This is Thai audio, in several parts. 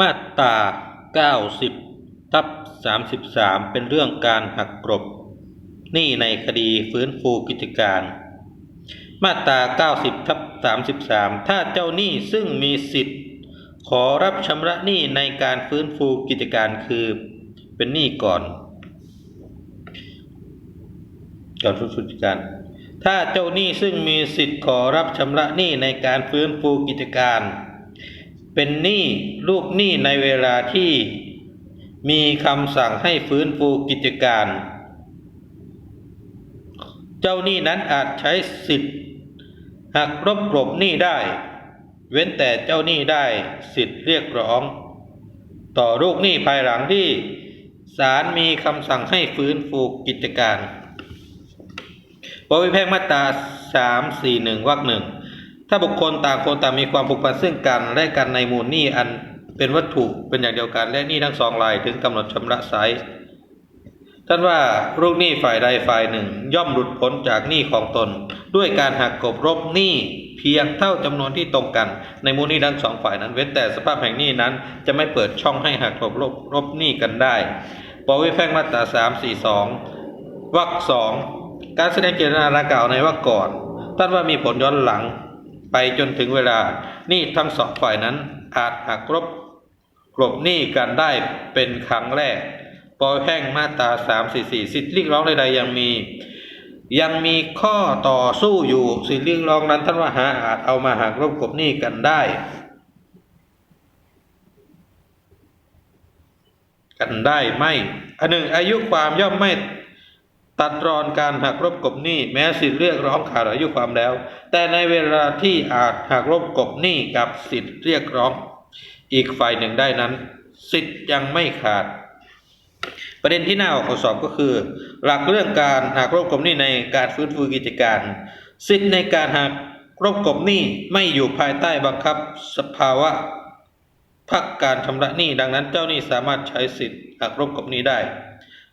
มาตรา 90 ทับ 33 เป็นเรื่องการหักกลบหนี้ในคดีฟื้นฟูกิจการ มาตรา 90 ทับ 33 ถ้าเจ้าหนี้ซึ่งมีสิทธิ์ ขอรับชำระหนี้ในการฟื้นฟูกิจการคือ เป็นหนี้ก่อนก่อนฟื้นฟูกิจการถ้าเจ้าหนี้ซึ่งมีสิทธิ์ขอรับชำระหนี้ในการฟื้นฟูกิจการ เป็นหนี้ลูกหนี้ในเวลาที่มีคำสั่งให้ฟื้นฟูกิจการ เจ้าหนี้นั้นอาจใช้สิทธิ์หักลบกลบหนี้ได้ เว้นแต่เจ้าหนี้ได้สิทธิ์เรียกร้อง ต่อลูกหนี้ภายหลังที่ศาลมีคำสั่งให้ฟื้นฟูกิจการปวิแพ่งมาตราสามสี่หนึ่งวรรคหนึ่ง ถ้าบุคคลต่างคนต่างมีความผูกพันซึ่งกันและกันในมูลหนี้อันเป็นวัตถุเป็นอย่างเดียวกันและหนี้ทั้งสองรายถึงกำหนดชำระไซท่านว่าลูกหนี้ฝ่ายใดฝ่ายหนึ่ง ย่อมหลุดพ้นจากหนี้ของตน ด้วยการหักกบรบหนี้เพียงเท่าจำนวนที่ตรงกัน ในมูลหนี้ทั้งสองฝ่ายนั้น เว้นแต่สภาพแห่งหนี้นั้น จะไม่เปิดช่องให้หักกบรบรบหนี้กันได้ปวิแพ่งมาตราสามสี่สองวรรคสองการแสดงเจตนาดังกล่าวในวรรคก่อนท่านว่ามีผลย้อนหลัง ไปจนถึงเวลานี้ทั้งสองฝ่ายนั้นอาจหักรบกลบหนี้กันได้เป็นครั้งแรกปอยแพ่งมาตราสามสี่สี่สิทธิเรียกร้องใดๆยังมี ยังมีข้อต่อสู้อยู่สิทธิเรียกร้องนั้นท่านว่าหาอาจเอามาหักรบกลบหนี้กันได้ กันได้ไม่อันหนึ่งอายุความย่อมไม่ ตัดรอนการหักรบกบหนี้แม้สิทธิเรียกร้องขาดอายุความแล้ว แต่ในเวลาที่อาจหักรบกบหนี้กับสิทธิเรียกร้อง อีกฝ่ายหนึ่งได้นั้น สิทธิ์ยังไม่ขาด ประเด็นที่น่าออกข้อสอบก็คือ หลักเรื่องการหักรบกบหนี้ในการฟื้นฟูกิจการ สิทธิ์ในการหักรบกบหนี้ไม่อยู่ภายใต้บังคับสภาวะพักการชำระหนี้ดังนั้นเจ้าหนี้สามารถใช้สิทธิ์หักรบกบหนี้ได้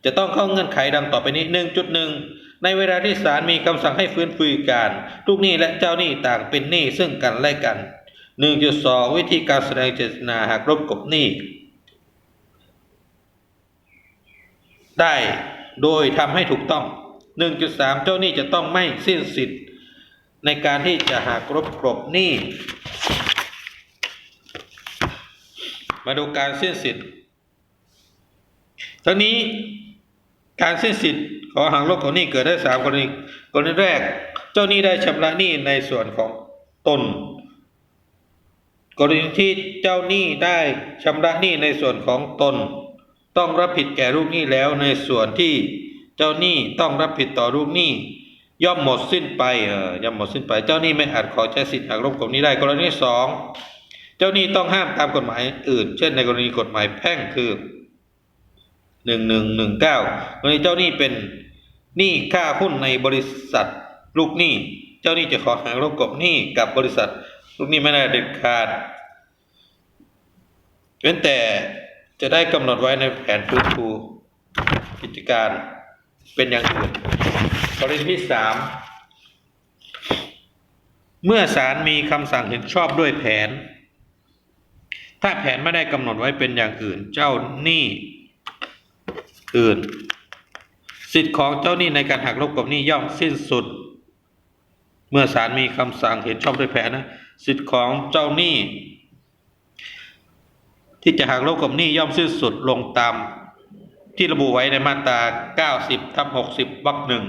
จะต้องเข้าเงื่อนไขดังต่อไปนี้ 1.1 ในเวลาที่ศาลมีคำสั่งให้ฟื้นฟูการลูกหนี้และเจ้าหนี้ต่างเป็นหนี้ซึ่งกันและกัน 1.2 วิธีการแสดงเจตนาหักรบกบหนี้ ได้โดยทำให้ถูกต้อง 1.3 เจ้าหนี้จะต้องไม่สิ้นสิทธิ์ ในการที่จะหักรบกบหนี้ มาดูการสิ้นสิทธิ์ทั้งนี้ การสิ้นสิทธิ์ของหักลบของหนี้เกิดได้สามกรณีกรณีแรก เจ้าหนี้ได้ชำระหนี้ในส่วนของตน กรณีที่เจ้าหนี้ได้ชำระหนี้ในส่วนของตน ต้องรับผิดแก่ลูกหนี้แล้วในส่วนที่เจ้าหนี้ต้องรับผิดต่อลูกหนี้ย่อมหมดสิ้นไปเออย่อมหมดสิ้นไป เจ้าหนี้ไม่อาจขอใช้สิทธิ์หักลบกบหนี้ได้กรณีสองเจ้าหนี้ต้องห้ามตามกฎหมายอื่น เช่นในกรณีกฎหมายแพ่งคือ หนึ่งหนึ่งหนึ่งเก้ากรณีเจ้าหนี้เป็นหนี้ค่าหุ้นในบริษัทลูกหนี้ เจ้าหนี้จะขอหักลบกบหนี้กับบริษัท ลูกหนี้ไม่ได้เด็ดขาดเว้นแต่จะได้กำหนดไว้ในแผนฟื้นฟูกิจการเป็นอย่างอื่นกรณีที่สามเมื่อศาลมีคำสั่งเห็นชอบด้วยแผน ถ้าแผนไม่ได้กำหนดไว้เป็นอย่างอื่น เจ้าหนี้ อื่น สิทธิ์ของเจ้าหนี้ในการหักลบกับหนี้ย่อมสิ้นสุด เมื่อศาลมีคำสั่งเห็นชอบด้วยแผนนะสิทธิ์ของเจ้าหนี้ ที่จะหักลบกับหนี้ย่อมสิ้นสุดลงตาม ที่ระบุไว้ในมาตรา 90ทับ60วรรคหนึ่ง